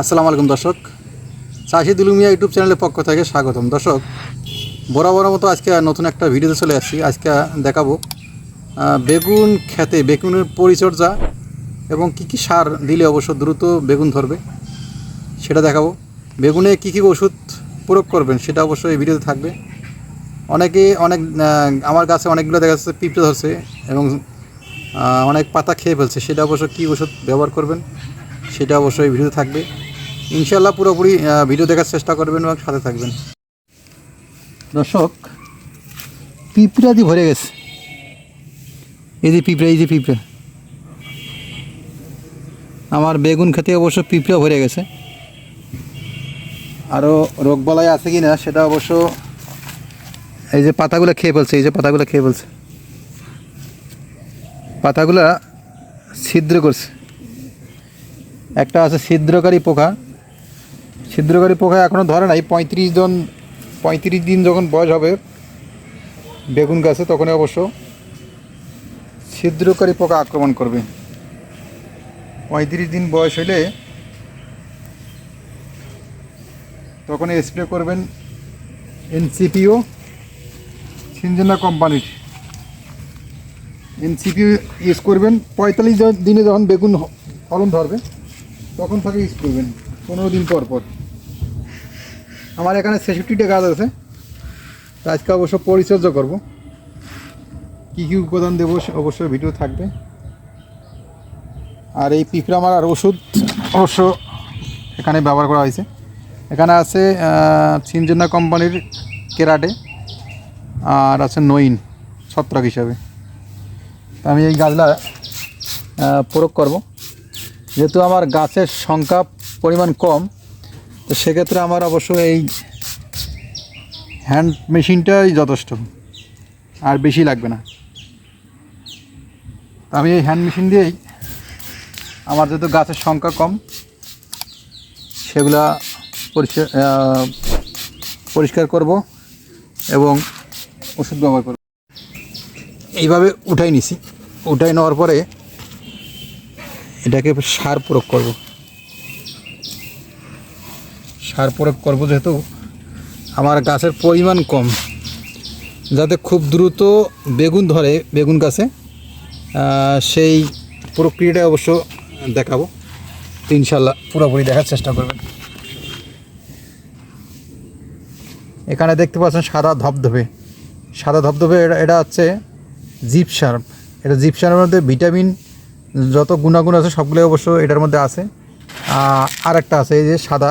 আসসালামু আলাইকুম দর্শক। চাষি দুলুমিয়া ইউটিউব চ্যানেলের পক্ষ থেকে স্বাগতম। দর্শক বরাবর মতো আজকে নতুন একটা ভিডিওতে চলে আসছি। আজকে দেখাবো বেগুন খেতে বেগুনের পরিচর্যা এবং কি কি সার দিলে অবশ্য দ্রুত বেগুন ধরবে সেটা দেখাবো। বেগুনে কি কি ওষুধ প্রয়োগ করবেন সেটা অবশ্যই এই ভিডিওতে থাকবে। অনেকে অনেক আমার গাছে অনেকগুলো দেখা যাচ্ছে পিঁপড়ে ধরছে এবং অনেক পাতা খেয়ে ফেলছে। সেটা অবশ্য কী ওষুধ ব্যবহার করবেন সেটা অবশ্যই ভিডিওতে থাকবে। ইনশাল্লাহ পুরোপুরি ভিডিও দেখার চেষ্টা করবেন এবং সাথে থাকবেন। দর্শক পিঁপড়া দিয়ে ভরে গেছে। এই যে পিঁপড়া, এই যে পিঁপড়া। আমার বেগুন খেতে অবশ্য পিঁপড়া ভরে গেছে। আরও রোগবালাই আছে কি না সেটা অবশ্য এই যে পাতাগুলো খেয়ে ফেলছে, এই যে পাতাগুলো খেয়ে ফেলছে। পাতাগুলা ছিদ্র করছে। একটা আছে ছিদ্রকারী পোকা ছিদ্রকারী পোকা এখনও ধরে নাই। পঁয়ত্রিশ জন, পঁয়ত্রিশ দিন যখন বয়স হবে বেগুন গাছে তখন অবশ্য ছিদ্রকারী পোকা আক্রমণ করবে। পঁয়ত্রিশ দিন বয়স হলে তখন স্প্রে করবেন এনসিপিও, সিনজেনা কোম্পানির। এনসিপি ইউজ করবেন। পঁয়তাল্লিশ দিনে যখন বেগুন ফলন ধরবে, তখন তাকে ইউজ করবেন। পনেরো দিন পর পর। আমার এখানে ছেষট্টিটা গাছ আছে। আজকে অবশ্য পরিচর্যা করব। কী কী উপাদান দেবো অবশ্যই ভিডিও থাকবে। আর এই পিঁপড়া মারার ওষুধ অবশ্য এখানে ব্যবহার করা হয়েছে। এখানে আছে সিনজেনা কোম্পানির কেরাটে আর আছে নইন, ছত্রাক হিসাবে। আমি এই গাছটা প্রয়োগ করব। যেহেতু আমার গাছের সংখ্যা পরিমাণ কম, তো সেক্ষেত্রে আমার অবশ্য এই হ্যান্ড মেশিনটাই যথেষ্ট আর বেশি লাগবে না। আমি এই হ্যান্ড মেশিন দিয়েই আমার যেহেতু গাছের সংখ্যা কম, সেগুলা পরিষ্কার করব এবং ওষুধ ব্যবহার করব। এইভাবে উঠাই নিছি। উঠাই নেওয়ার পরে এটাকে সার প্রয়োগ করব। সার প্রয়োগ করব যেহেতু আমার গাছের পরিমাণ কম। যাতে খুব দ্রুত বেগুন ধরে বেগুন গাছে সেই প্রক্রিয়াটা অবশ্য দেখাবো। তো ইনশাল্লাহ পুরোপুরি দেখার চেষ্টা করবেন। এখানে দেখতে পাচ্ছেন সাদা ধবধবে। সাদা ধবধবে, এটা এটা হচ্ছে জিপ সার্প এটা জিপ সার্পের মধ্যে ভিটামিন যত গুণাগুণ আছে সবগুলো অবশ্য এটার মধ্যে আছে। আর একটা আছে, এই যে সাদা।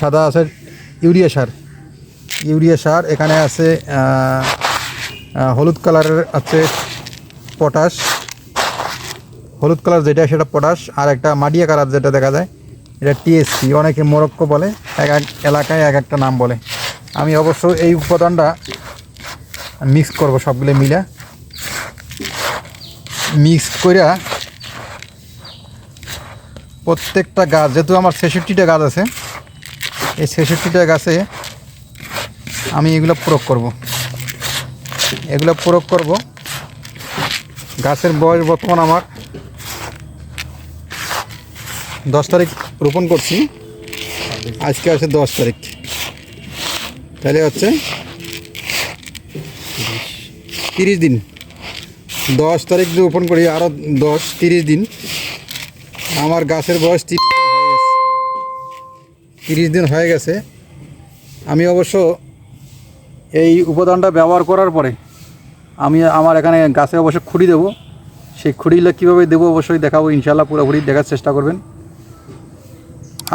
সাদা আছে ইউরিয়া সার। ইউরিয়া সার, এখানে আছে হলুদ কালারের আছে পটাশ। হলুদ কালার যেটা, সেটা পটাশ। আর একটা মাডিয়া কালার যেটা দেখা যায়, এটা টিএসসি অনেকে মোরক্কো বলে, এক এক এলাকায় এক একটা নাম বলে। আমি অবশ্য এই উপাদানটা মিক্স করব সবগুলো মিলে। মিক্স কইরা প্রত্যেকটা গাছ, যেহেতু আমার ছেষট্টিটা গাছ আছে, এই ছেষট্টিটা গাছে আমি এগুলো প্রয়োগ করব। এগুলো প্রয়োগ করব। গাছের বয়স বর্তমান আমার দশ তারিখ রোপণ করছি। আজকে আছে দশ তারিখ। তাহলে হচ্ছে তিরিশ দিন। দশ তারিখ রোপণ করি আরও দশ, তিরিশ দিন। আমার গাছের বয়স তিরিশ দিন হয়ে গেছে তিরিশ দিন হয়ে গেছে। আমি অবশ্য এই উপাদানটা ব্যবহার করার পরে আমি আমার এখানে গাছে অবশ্য খুঁড়ি দেবো। সেই খুঁড়িগুলো কীভাবে দেবো অবশ্যই দেখাবো ইনশাল্লাহ পুরোপুরি দেখার চেষ্টা করবেন।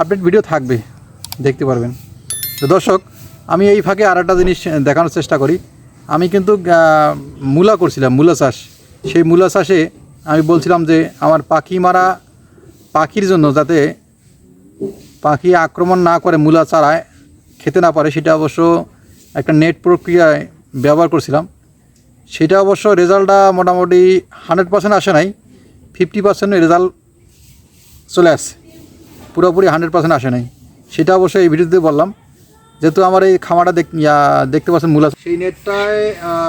আপডেট ভিডিও থাকবে, দেখতে পারবেন। তো দর্শক, আমি এই ফাঁকে আর জিনিস দেখানোর চেষ্টা করি। আমি কিন্তু মূলা করছিলাম, মূলা চাষ। সেই মূলা চাষে আমি বলছিলাম যে আমার পাখি মারা পাখির জন্য যাতে পাখি আক্রমণ না করে মূলা চারায় খেতে না পারে, সেটা অবশ্য একটা নেট প্রক্রিয়ায় ব্যবহার করছিলাম। সেটা অবশ্য রেজাল্টটা মোটামুটি হান্ড্রেড পার্সেন্ট আসে নাই, ফিফটি পার্সেন্ট রেজাল্ট চলে আসছে। পুরোপুরি হান্ড্রেড পার্সেন্ট আসে নাই। সেটা অবশ্যই এই ভিডিওতে বললাম। যেহেতু আমার এই খামারটা দেখ দেখতে পাচ্ছেন মূলা। সেই নেটটায়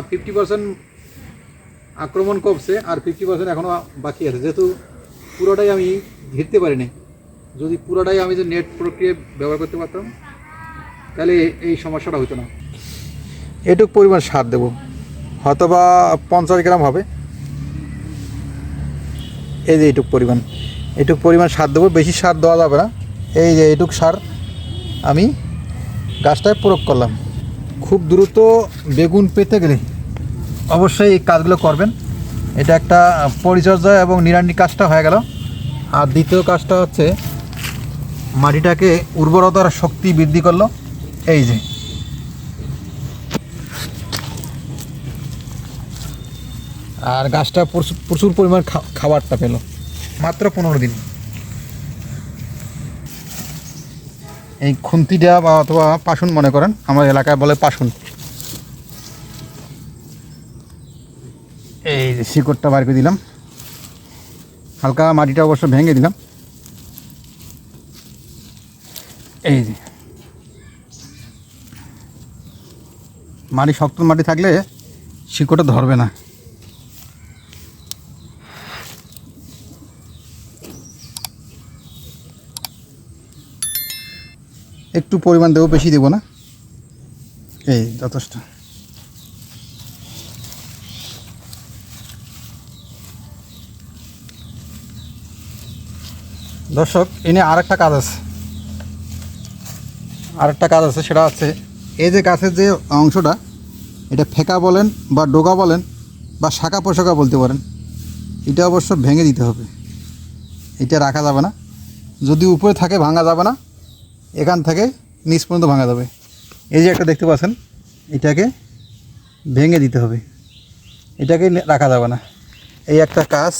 ফিফটি পার্সেন্ট আক্রমণ করছে আর ফিফটি পার্সেন্ট এখনও বাকি আছে। যেহেতু পুরোটাই আমি ঘিরতে পারিনি, যদি পুরোটাই আমি যে নেট প্রক্রিয়া ব্যবহার করতে পারতাম, তাহলে এই সমস্যাটা হতো না। এটুক পরিমাণ সার দেবো। হয়তো বা পঞ্চাশ গ্রাম হবে। এই যে এইটুক পরিমাণ। এটুক পরিমাণ সার দেবো। বেশি সার দেওয়া যাবে না। এই যে এইটুক সার আমি গাছটায় প্রয়োগ করলাম। খুব দ্রুত বেগুন পেতে গেলে অবশ্যই এই কাজগুলো করবেন। এটা একটা পরিচর্যা এবং নিরানি কাজটা হয়ে গেল। আর দ্বিতীয় কাজটা হচ্ছে, মাটিটাকে উর্বরতার শক্তি বৃদ্ধি করল। এই যে। আর গাছটা প্রচুর পরিমাণ খাবারটা পেল। মাত্র পনেরো দিন। এই খুন্তিটা বা অথবা পাশুন মনে করেন, আমার এলাকায় বলে পাশুন শিকড়টা বার করে দিলাম। হালকা মাটিটা অবশ্য ভেঙে দিলাম। এই যে। মাটি শক্ত মাটি থাকলে শিকড়টা ধরবে না। একটু পরিমাণ দেবো, বেশি দেবো না। এই যথেষ্ট। দর্শক, এনে আরেকটা কাজ আছে। আরেকটা কাজ আছে, সেটা হচ্ছে এই যে গাছের যে অংশটা, এটা ফেকা বলেন বা ডোকা বলেন বা শাখা পোশাকা বলতে পারেন, এটা অবশ্য ভেঙে দিতে হবে। এটা রাখা যাবে না। যদি উপরে থাকে, ভাঙা যাবে না। এখান থেকে নিচ পর্যন্ত ভাঙা যাবে। এই যে একটা দেখতে পাচ্ছেন, এটাকে ভেঙে দিতে হবে। এটাকে রাখা যাবে না। এই একটা কাজ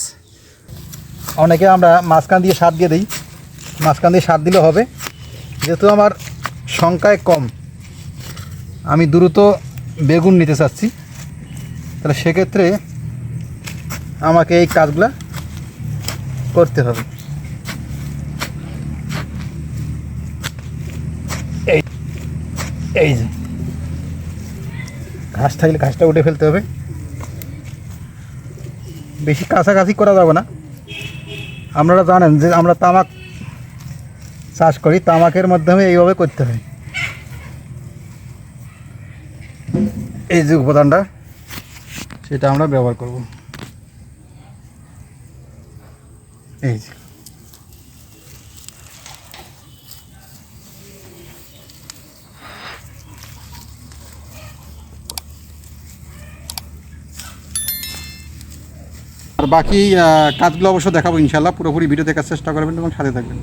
অনেকে আমরা মাঝখান দিয়ে সার দিয়ে দিই। মাঝখান দিয়ে সার দিলে হবে। যেহেতু আমার সংখ্যায় কম, আমি দ্রুত বেগুন নিতে চাচ্ছি। তাহলে সেক্ষেত্রে আমাকে এই কাজগুলা করতে হবে। এই এই যে। ঘাস থাকলে ঘাসটা উঠে ফেলতে হবে। বেশি কাছাকাছি করা যাবে না। আপনারা জানেন যে আমরা তামাক চাষ করি, তামাকের মাধ্যমে এইভাবে করতে হয়। এই যে উপাদানটা সেটা আমরা ব্যবহার করব। এই যে। আর বাকি কাজগুলো অবশ্য দেখাবো ইনশাল্লাহ পুরোপুরি ভিডিও দেখার চেষ্টা করবেন এবং সাথে থাকবেন।